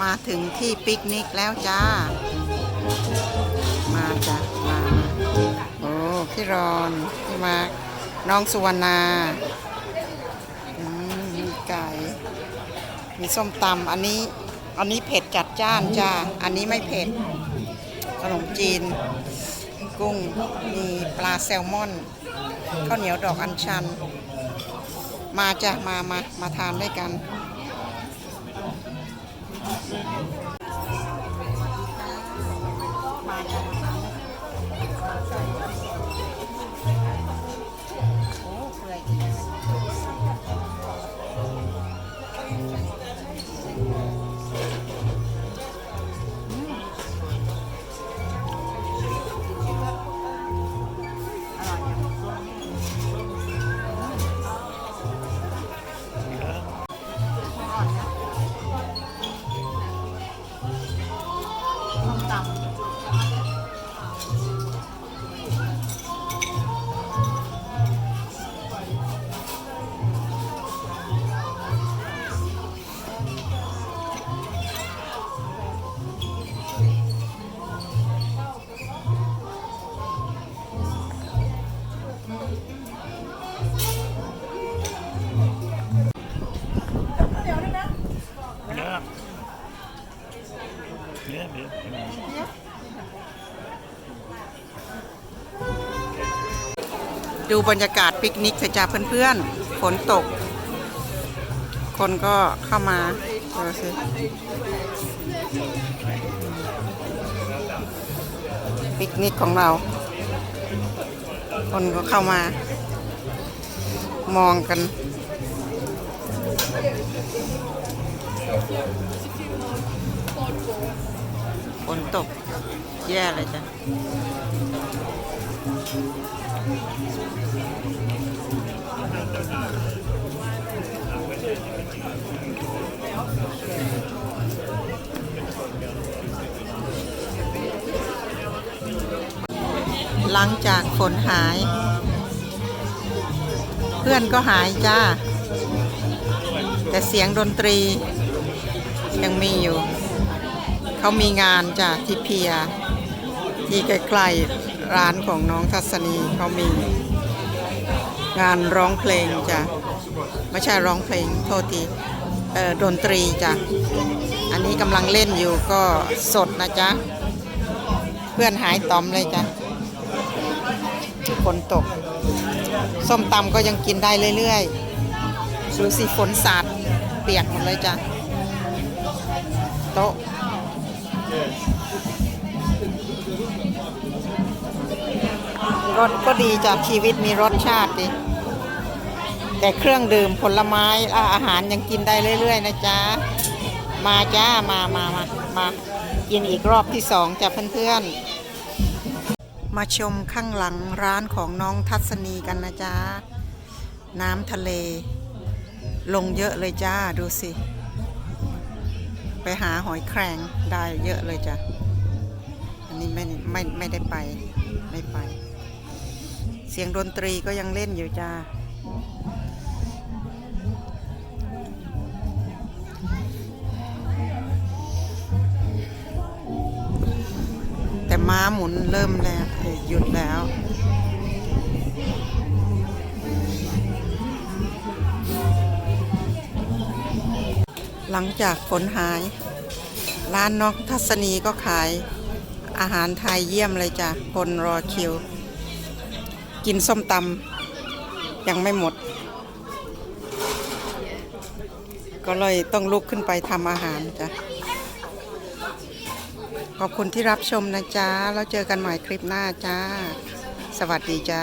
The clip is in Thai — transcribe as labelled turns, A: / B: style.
A: มาถึงที่ปิกนิกแล้วจ้า มาจ้ะมาโอ้พี่รอนพี่มาน้องสุวรรณามมีไก่ มีส้มตำอันนี้ อันนี้เผ็ดจัดจ้านจ้า อันนี้ไม่เผ็ด ขนมจีน กุ้ง มีปลาแซลมอน ข้าวเหนียวดอกอัญชัน มาจ้ะมามามาทานด้วยกัน มา
B: Ja, ja.
A: ดูบรรยากาศปิกนิกเถอะจ้าเพื่อนๆ ฝนตก คนก็เข้ามาดูสิปิกนิกของเรา คนก็เข้ามามองกัน นตก แย่เลยจ้ะหลังจากฝนหาย เพื่อนก็หายจ้า แต่เสียงดนตรียังมีอยู่ เขามีงานจ้ะที่เพีย ที่ใกล้ๆร้านของน้องทัศนีเขามี งานร้องเพลงจ้ะไม่ใช่ร้องเพลงโทษทีเอ่อดนตรีจ้ะอันนี้กำลังเล่นอยู่ก็สดนะจ๊ะ เพื่อนหายตอมเลยจ้ะฝนตก ส้มตำก็ยังกินได้เรื่อยๆสูสิฝนสาดเปียกหมดเลยจ้ะ โต๊ะ รสก็ดีจากชีวิตมีรสชาติดีแต่เครื่องดื่มผลไม้และอาหารยังกินได้เรื่อย ๆ นะจ๊ะ มาจ้ามามามามากินอีกรอบที่สองจ้ะเพื่อนๆ มาชมข้างหลังร้านของน้องทัศนีกันนะจ๊ะ น้ำทะเล ลงเยอะเลยจ้าดูสิ ไปหาหอยแครงได้เยอะเลยจ้ะ อันนี้ไม่ไม่ไม่ได้ไปไม่ไป เสียงดนตรีก็ยังเล่นอยู่จ้า แต่ม้าหมุนเริ่มแล้วหยุดแล้ว หลังจากฝนหาย ร้านน้องทัศนีก็ขายอาหารไทยเยี่ยมเลยจ้ะ คนรอคิว กินส้มตำยังไม่หมด ก็เลยต้องลุกขึ้นไปทำอาหารจ้ะ ขอบคุณที่รับชมนะจ๊ะ แล้วเจอกันใหม่คลิปหน้าจ้า สวัสดีจ้า